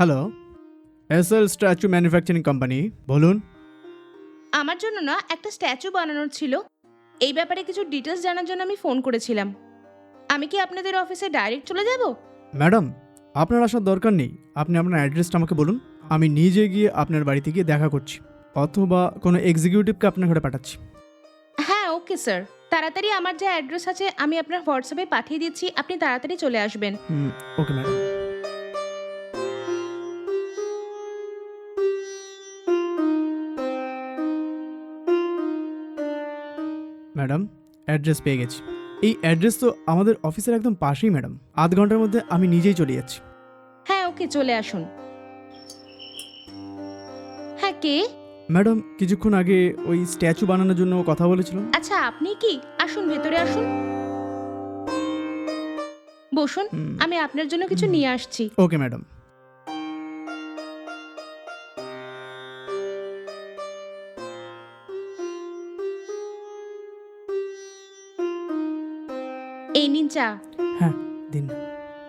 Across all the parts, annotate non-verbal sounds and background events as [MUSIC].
Hello S L statue manufacturing company বলুন। আমার জন্য না একটা স্ট্যাচু বানানোর ছিল। এই ব্যাপারে কিছু ডিটেলস জানার জন্য আমি ফোন করেছিলাম। আমি কি আপনাদের অফিসে ডাইরেক্ট চলে যাব? ম্যাডাম আপনার আসার দরকার নেই। আপনি আপনার অ্যাড্রেসটা আমাকে বলুন। আমি নিজে গিয়ে আপনার বাড়িতে গিয়ে দেখা করছি। অথবা কোনো এক্সিকিউটিভকে আপনার ঘরে পাঠাচ্ছি। হ্যাঁ ওকে স্যার তাড়াতাড়ি আমার যে অ্যাড্রেস আছে আমি আপনার হোয়াটসঅ্যাপে পাঠিয়ে দিচ্ছি। আপনি তাড়াতাড়ি চলে আসবেন। Hmm okay madam madam address পেয়ে গেছি। এই অ্যাড্রেস তো আমাদের অফিসের একদম পাশেই ম্যাডাম। আধ ঘণ্টার মধ্যে আমি নিজেই চলে যাচ্ছি। হ্যাঁ ওকে চলে আসুন। হ্যাঁ কে? ম্যাডাম কিছুক্ষণ আগে ওই স্ট্যাচু বানানোর জন্য কথা বলেছিলাম। আচ্ছা আপনি কি? আসুন ভেতরে আসুন। বসুন আমি আপনার জন্য কিছু নিয়ে আসছি। Okay madam. চা। হ্যাঁ দিন।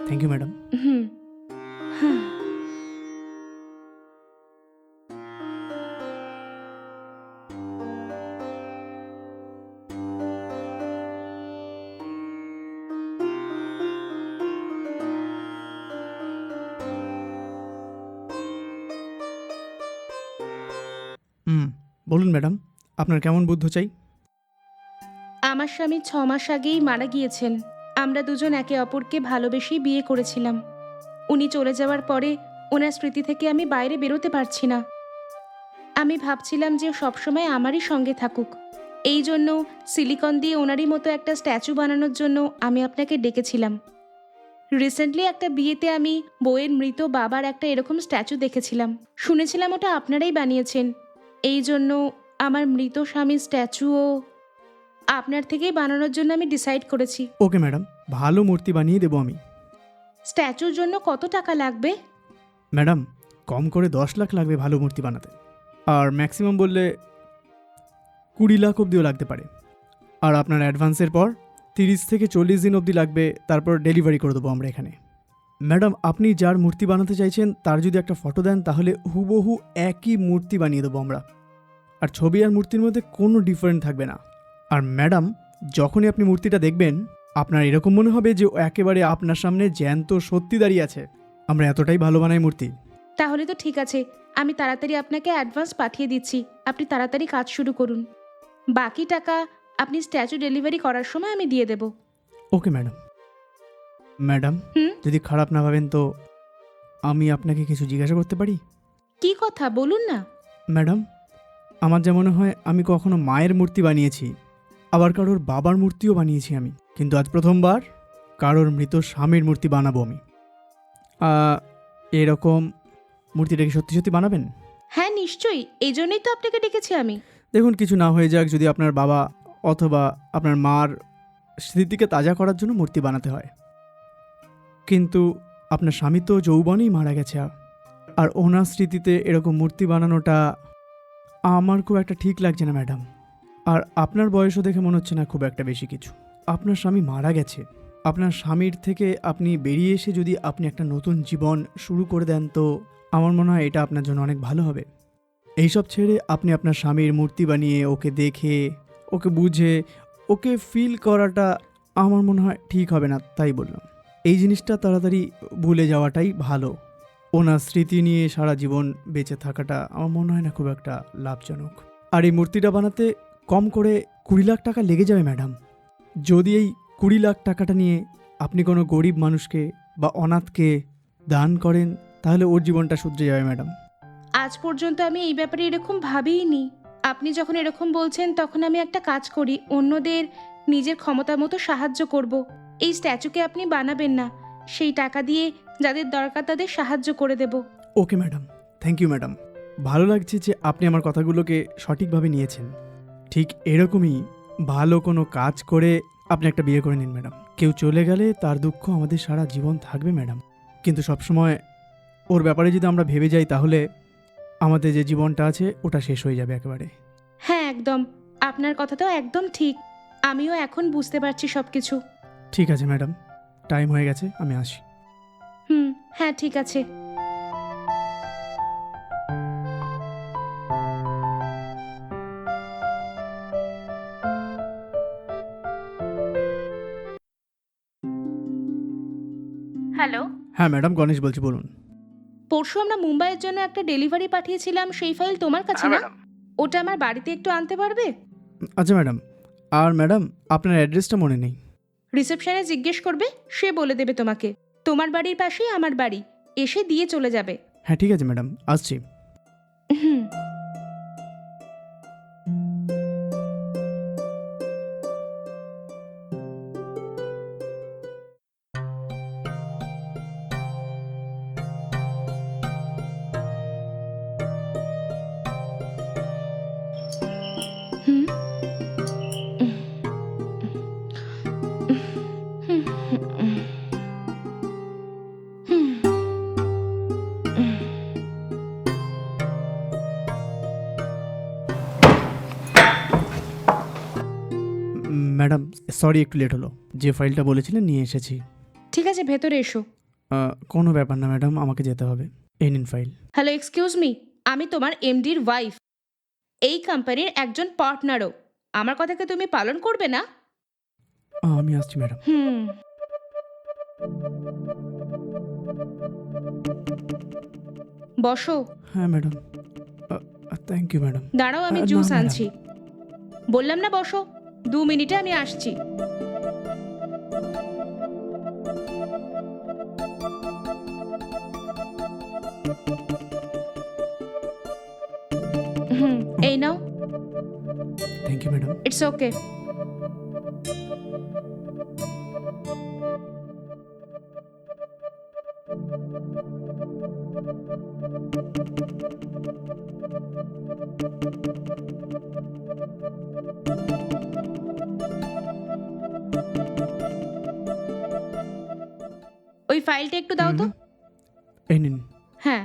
Thank you madam hmm. বলুন ম্যাডাম আপনার কেমন বুদ্ধ চাই? আমার স্বামী ছ মাস আগেই মারা গিয়েছেন। আমরা দুজন একে অপরকে ভালোবেসেই বিয়ে করেছিলাম। উনি চলে যাওয়ার পরে ওনার স্মৃতি থেকে আমি বাইরে বেরোতে পারছি না। আমি ভাবছিলাম যে সবসময় আমারই সঙ্গে থাকুক। এই জন্য সিলিকন দিয়ে ওনারই মতো একটা স্ট্যাচু বানানোর জন্য আমি আপনাকে ডেকেছিলাম। রিসেন্টলি একটা বিয়েতে আমি বইয়ের মৃত বাবার একটা এরকম স্ট্যাচু দেখেছিলাম। শুনেছিলাম ওটা আপনারাই বানিয়েছেন। এই জন্য আমার মৃত স্বামীর স্ট্যাচুও আপনার থেকেই বানানোর জন্য আমি ডিসাইড করেছি। ওকে ম্যাডাম ভালো মূর্তি বানিয়ে দেবো আমি। স্ট্যাচুর জন্য কত টাকা লাগবে? ম্যাডাম কম করে দশ লাখ লাগবে ভালো মূর্তি বানাতে। আর ম্যাক্সিমাম বললে কুড়ি লাখ অবধিও লাগতে পারে। আর আপনার অ্যাডভান্সের পর তিরিশ থেকে চল্লিশ দিন অবধি লাগবে তারপর ডেলিভারি করে দেবো আমরা এখানে। ম্যাডাম আপনি যার মূর্তি বানাতে চাইছেন তার যদি একটা ফটো দেন তাহলে হুবহু একই মূর্তি বানিয়ে দেবো আমরা। আর ছবি আর মূর্তির মধ্যে কোনো ডিফারেন্ট থাকবে না। আর ম্যাডাম যখনই আপনি মূর্তিটা দেখবেন আপনার এরকম মনে হবে যে ও একেবারে আপনার সামনে জ্যান্ত সত্যি দাঁড়িয়ে আছে। আমরা এতটাই ভালো বানাই মূর্তি। তাহলে তো ঠিক আছে। আমি তাড়াতাড়ি আপনাকে অ্যাডভান্স পাঠিয়ে দিচ্ছি। আপনি তাড়াতাড়ি কাজ শুরু করুন। বাকি টাকা আপনি স্ট্যাচু ডেলিভারি করার সময় আমি দিয়ে দেব। Okay madam. ম্যাডাম হুম? যদি খারাপ না ভাবেন তো আমি আপনাকে কিছু জিজ্ঞাসা করতে পারি? কি কথা? বলুন না। ম্যাডাম আমার যা মনে হয় আমি কখনো মায়ের মূর্তি বানিয়েছি। আবার কারোর বাবার মূর্তিও বানিয়েছি আমি কিন্তু আজ প্রথমবার কারোর মৃত স্বামীর মূর্তি বানাবো আমি। এরকম মূর্তিটা কি সত্যি সত্যি বানাবেন? হ্যাঁ নিশ্চয়ই। এই জন্যই তো আপনাকে ডেকেছি আমি। দেখুন কিছু না হয়ে যাক যদি আপনার বাবা অথবা আপনার মার স্মৃতিকে তাজা করার জন্য মূর্তি বানাতে হয়। কিন্তু আপনার স্বামী তো যৌবনেই মারা গেছে আর ওনার স্মৃতিতে এরকম মূর্তি বানানোটা আমার খুব একটা ঠিক লাগছে না ম্যাডাম। আর আপনার বয়সও দেখে মনে হচ্ছে না খুব একটা বেশি কিছু। আপনার স্বামী মারা গেছে। আপনার স্বামীর থেকে আপনি বেরিয়ে এসে যদি আপনি একটা নতুন জীবন শুরু করে দেন তো আমার মনে হয় এটা আপনার জন্য অনেক ভালো হবে। এইসব ছেড়ে আপনি আপনার স্বামীর মূর্তি বানিয়ে ওকে দেখে, ওকে বুঝে, ওকে ফিল করাটা আমার মনে হয় ঠিক হবে না, তাই বললাম। এই জিনিসটা তাড়াতাড়ি ভুলে যাওয়াটাই ভালো। ওনার স্মৃতি নিয়ে সারা জীবন বেঁচে থাকাটা আমার মনে হয় না খুব একটা লাভজনক। আর এই মূর্তিটা বানাতে কম করে কুড়ি লাখ টাকা লেগে যাবে ম্যাডাম। যদি এই কুড়ি লাখ টাকাটা নিয়ে আপনি কোনো গরিব মানুষকে বা অনাথকে দান করেন তাহলে ওর জীবনটা শুধরে যাবে ম্যাডাম। আজ পর্যন্ত আমি এই ব্যাপারে এরকম ভাবিনি আপনি যখন এরকম বলছেন তখন আমি একটা কাজ করি অন্যদের নিজের ক্ষমতা মতো সাহায্য করব। এই স্ট্যাচুকে আপনি বানাবেন না। সেই টাকা দিয়ে যাদের দরকার তাদের সাহায্য করে দেব। Okay madam. Thank you madam. ভালো লাগছে যে আপনি আমার কথাগুলোকে সঠিকভাবে নিয়েছেন। ঠিক এরকমই ভালো কোনো কাজ করে আপনি একটা বিয়ে করে নিন ম্যাডাম। কেউ চলে গেলে তার দুঃখ আমাদের সারা জীবন থাকবে ম্যাডাম। কিন্তু সবসময় ওর ব্যাপারে যদি আমরা ভেবে যাই তাহলে আমাদের যে জীবনটা আছে ওটা শেষ হয়ে যাবে একেবারে। হ্যাঁ একদম। আপনার কথাটাও একদম ঠিক। আমিও এখন বুঝতে পারছি সব কিছু ঠিক আছে ম্যাডাম। টাইম হয়ে গেছে আমি আসি। হুম হ্যাঁ ঠিক আছে। হ্যালো। হ্যাঁ ম্যাডাম গণেশ বলছি বলুন। পরশু আমরা মুম্বাইয়ের জন্য একটা ডেলিভারি পাঠিয়েছিলাম সেই ফাইল তোমার কাছে হ্যাঁ, না? ওটা আমার বাড়িতে একটু আনতে পারবে? আচ্ছা ম্যাডাম। আর ম্যাডাম আপনার অ্যাড্রেসটা মনে নেই। রিসেপশনে জিজ্ঞেস করবে সে বলে দেবে তোমাকে। তোমার বাড়ির পাশেই আমার বাড়ি এসে দিয়ে চলে যাবে। হ্যাঁ ঠিক আছে ম্যাডাম। আসছি। হুম হুম। সরি একটু লেট হলো। যে ফাইলটা বলেছিলেন নিয়ে এসেছি। ঠিক আছে ভেতরে এসো। আহ, কোনো ব্যাপার না ম্যাডাম আমাকে যেতে হবে। এই নিন ফাইল হ্যালো এক্সকিউজ মি আমি তোমার এমডির ওয়াইফ এই কোম্পানির একজন পার্টনারও আমার কথাকে তুমি পালন করবে না? আহ, আমি আসছি ম্যাডাম হুম। বসো। হ্যাঁ ম্যাডাম থ্যাংক ইউ ম্যাডাম দাঁড়াও আমি আহ, না, জুস। আনছি। বললাম না বসো। দু মিনিটে আমি আসছি। হুম এই নাও। Thank you madam it's okay ওই ফাইলটা একটু দাও তো। এই নিন। হ্যাঁ।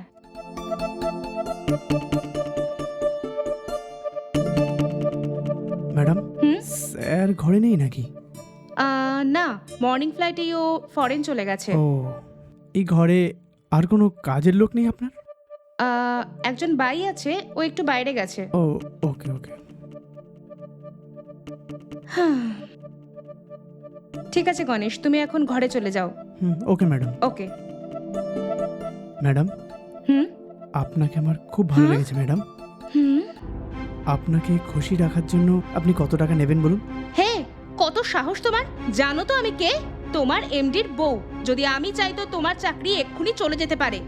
ম্যাডাম হুম? স্যার ঘরে নেই নাকি? আহ, না মর্নিং ফ্লাইটেই ও ফরেন চলে গেছে। ও এই ঘরে আর কোনো কাজের লোক নেই আপনার? আহ, একজন বাই আছে ও একটু বাইরে গেছে। ও ওকে ওকে। ঠিক আছে গণেশ তুমি এখন ঘরে চলে যাও। Hmm okay madam okay madam hmm? আপনাকে আমার খুব ভালো লেগেছে ম্যাডাম হুম? আপনাকে খুশি রাখার জন্য আপনি কত টাকা নেবেন বলুন? হে কত সাহস তোমার। জানো তো আমি কে? তোমার এমডির বউ। যদি আমি চাই তো তোমার চাকরি এক্ষুনি চলে যেতে পারে।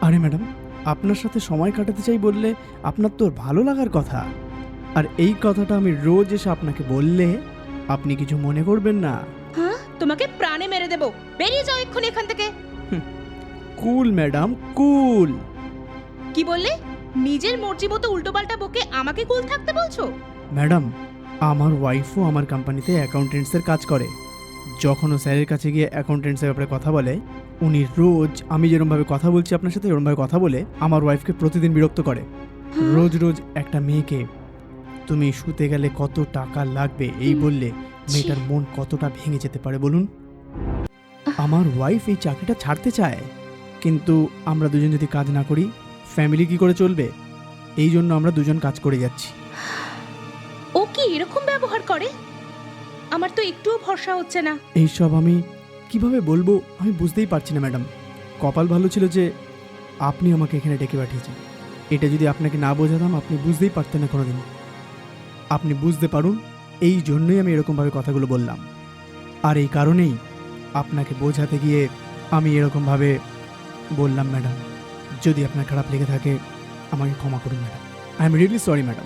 আরে ম্যাডাম আপনার সাথে সময় কাটাতে চাই বললে আপনার তো ভালো লাগার কথা। আর এই কথাটা আমি রোজ এসে আপনাকে বললে আপনি কিছু মনে করবেন না। তোমাকে প্রাণে মেরে দেবো। বেরিয়ে যাও এক্ষুনি এখান থেকে। Cool madam cool. কি বললে? নিজের মর্জি মতো উল্টোপাল্টা বকে আমাকে কুল থাকতে বলছো? ম্যাডাম আমার ওয়াইফও আমার কোম্পানিতে অ্যাকাউন্টেন্টসের কাজ করে। যখন ও স্যারের কাছে গিয়ে অ্যাকাউন্টেন্টসের ব্যাপারে কথা বলে উনি রোজ আমি যেরকমভাবে কথা বলছি আপনার সাথে এরকমভাবে কথা বলে আমার ওয়াইফকে প্রতিদিন বিরক্ত করে। হ্যাঁ? রোজ রোজ একটা মেয়েকে তুমি শুতে গেলে কত টাকা লাগবে? এই বললে মেয়েটার মন কতটা ভেঙে যেতে পারে বলুন? আমার ওয়াইফ এই চাকরিটা ছাড়তে চায়। কিন্তু আমরা দুজন যদি কাজ না করি ফ্যামিলি কি করে চলবে? এই জন্য আমরা দুজন কাজ করে যাচ্ছি। ও কি এরকম ব্যবহার করে? আমার তো একটুও ভরসা হচ্ছে না। এইসব আমি কীভাবে বলব আমি বুঝতেই পারছি না ম্যাডাম কপাল ভালো ছিল যে আপনি আমাকে এখানে ডেকে পাঠিয়েছেন। এটা যদি আপনাকে না বোঝাতাম আপনি বুঝতেই পারতেন না কোনোদিন। আপনি বুঝতে পারুন এই জন্যই আমি এরকমভাবে কথাগুলো বললাম। আর এই কারণেই আপনাকে বোঝাতে গিয়ে আমি এরকমভাবে বললাম ম্যাডাম। যদি আপনার খারাপ লেগে থাকে আমাকে ক্ষমা করুন madam. I am really sorry madam.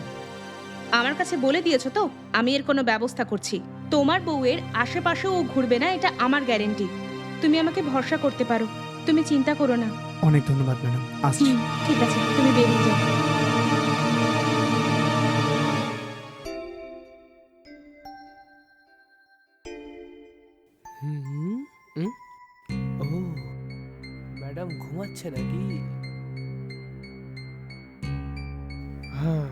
আমার কাছে বলে দিয়েছ তো আমি এর কোনো ব্যবস্থা করছি। তোমার বউয়ের আশেপাশেও ও ঘুরবে না এটা আমার গ্যারেন্টি। তুমি আমাকে ভরসা করতে পারো। তুমি চিন্তা করো না। অনেক ধন্যবাদ ম্যাডাম। আসছি। ঠিক আছে তুমি বেরিয়ে যাও। ম্যাডাম ঘুমাচ্ছে নাকি হ্যাঁ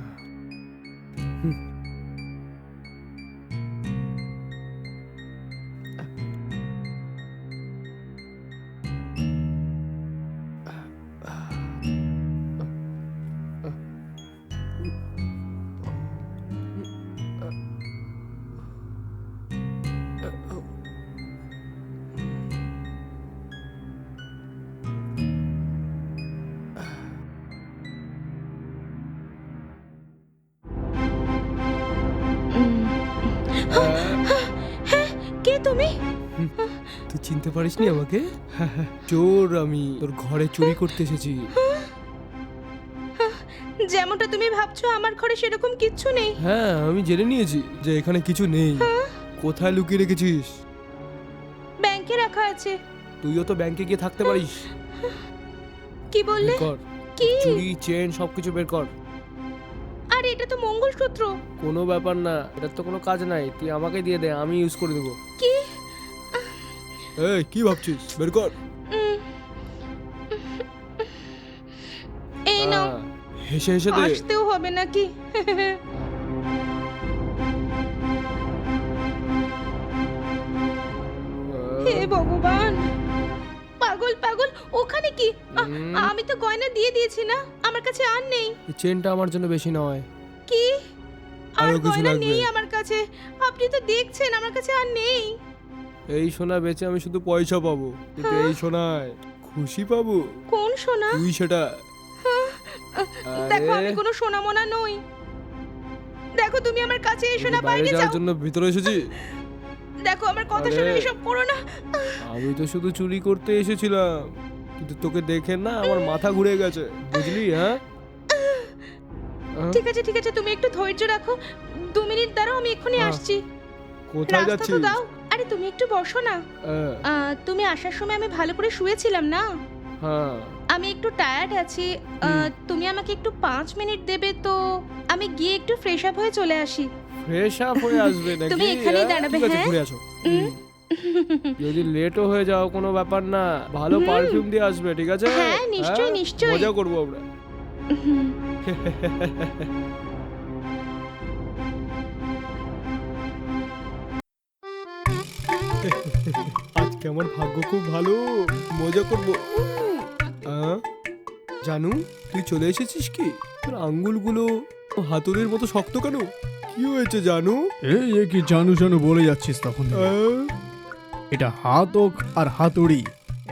তুমি? তুই চিনতে পারিসনি আমাকে? চোর আমি। তোর ঘরে চুরি করতে এসেছি। যেমনটা তুমি ভাবছ আমার ঘরে সেরকম কিচ্ছু নেই। হ্যাঁ আমি জেনে নিয়েছি যে এখানে কিছু নেই। কোথায় লুকিয়ে রেখেছিস? ব্যাংকে রাখা আছে। তুইও তো ব্যাংকে গিয়ে থাকতে পারিস। কি বললে? কর। কি? চুরি চেন সবকিছু বের কর। আর এটা তো মঙ্গলসূত্র। কোনো ব্যাপার না এটার তো কোনো কাজ নাই। তুই আমাকে দিয়ে দে আমি ইউজ করে দেবো। কি? এই কি ভাবছিস? বের কর। এই নাও। হেসে হেসে দে। আসতেও হবে নাকি? হে ভগবান! পাগল পাগল ওখানে কি? আমি তো গয়না দিয়ে দিয়েছি না আমার কাছে আর নেই। চেনটা আমার জন্য বেশি নয়। কি? আর আরও গয়না নেই আমার কাছে। আপনি তো দেখছেন আমার কাছে আর নেই। এই সোনা বেচে আমি শুধু পয়সা পাবো। কিন্তু এই সোনায় খুশি পাবো? কোন সোনা? তুই সেটা। দেখো আমি কোনো সোনা মোনা নই। দেখো তুমি আমার কাছে এসো না আমি বাইরে যাওয়ার জন্য ভিতরে এসেছি। দেখো আমার কথা শুনে। এসব করো না। আমি তো শুধু চুরি করতে এসেছিলাম। কিন্তু তোকে দেখে না আমার মাথা ঘুরে গেছে। বুঝলি হ্যাঁ? ঠিক আছে ঠিক আছে তুমি একটু ধৈর্য রাখো। দু মিনিট দাঁড়াও আমি এক্ষুনি আসছি। কোথায় যাচ্ছিস? দাও। আরে তুমি একটু বসো না। হ্যাঁ, আহ, তুমি আসার সময় আমি ভালো করে শুয়েছিলাম না? হ্যাঁ। আমি একটু টায়ার্ড আছি। আহ, তুমি আমাকে একটু পাঁচ মিনিট দেবে তো আমি গিয়ে একটু ফ্রেশ আপ হয়ে চলে আসি। ফ্রেশ আপ হয়ে আসবে নাকি? তুমি এখানেই হ্যাঁ? দাঁড়াবে, ঠিক আছে হ্যাঁ? ঘুরে আসো। উম, যদি লেটও হয়ে যাও কোনো ব্যাপার না। ভালো হুম। পারফিউম দিয়ে আসবে ঠিক আছে? হ্যাঁ, নিশ্চয়ই, নিশ্চয়ই। মজা করব আমরা। হুম, [LAUGHS] আমার ভাগ্য খুব ভালো। মজা করব। জানু তুই চলে এসেছিস কি? তোর আঙ্গুলগুলো হাতুড়ির মতো শক্ত কেন? কি হয়েছে জানু? এই এ কি জানু জানু বলে যাচ্ছিস তখন? এটা হাত ওক আর হাতুড়ি।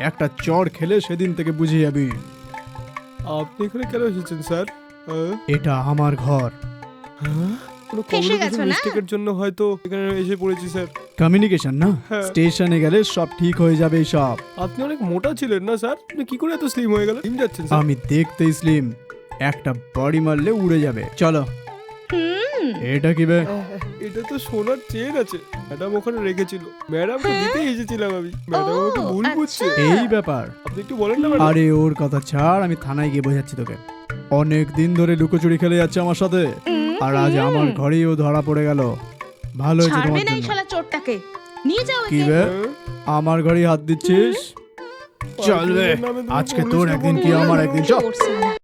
একটা চড় খেলে সেদিন থেকে বুঝে যাবি। আপনি এখানে কেন এসেছেন স্যার? এটা আমার ঘর। হ্যাঁ? কোনো কমিউনিকেশন মিস্টেকের জন্য হয়তো এখানে এসে পড়েছি স্যার। কমিউনিকেশন না? [LAUGHS] হ্যাঁ। স্টেশনে গেলে সব ঠিক হয়ে যাবে সব। আপনি অনেক মোটা ছিলেন না স্যার? আপনি কি করে এত স্লিম হয়ে গেলেন? জিম যাচ্ছেন স্যার। আমি দেখতে স্লিম একটা বডি মারলে উড়ে যাবে। চলো। এটা কি বে এটা তো সোনার চেন আছে। ম্যাডাম ওখানে রেখেছিল। ম্যাডাম তো দিতে এসেছিলাম আমি। ম্যাডাম আমাকে ভুল বুঝছে। আচ্ছা। এই ব্যাপার। আপনি একটু বলেন না আরে ওর কথা ছাড় আমি থানায় গিয়ে বোঝাচ্ছি তোকে। অনেক দিন ধরে লুকোচুরি খেলে যাচ্ছে আমার সাথে। আর আজ আমার ঘরেই ও ধরা পড়ে গেল। ভালো হয়েছে ছাড়বে তোমার না এই জন্য। শালা চোরটাকে। নিয়ে যাও কি একে বে? আমার ঘরে হাত দিচ্ছিস? চল তুমি আজকে তোর একদিন কি আমার একদিন? চল। চোর শালা।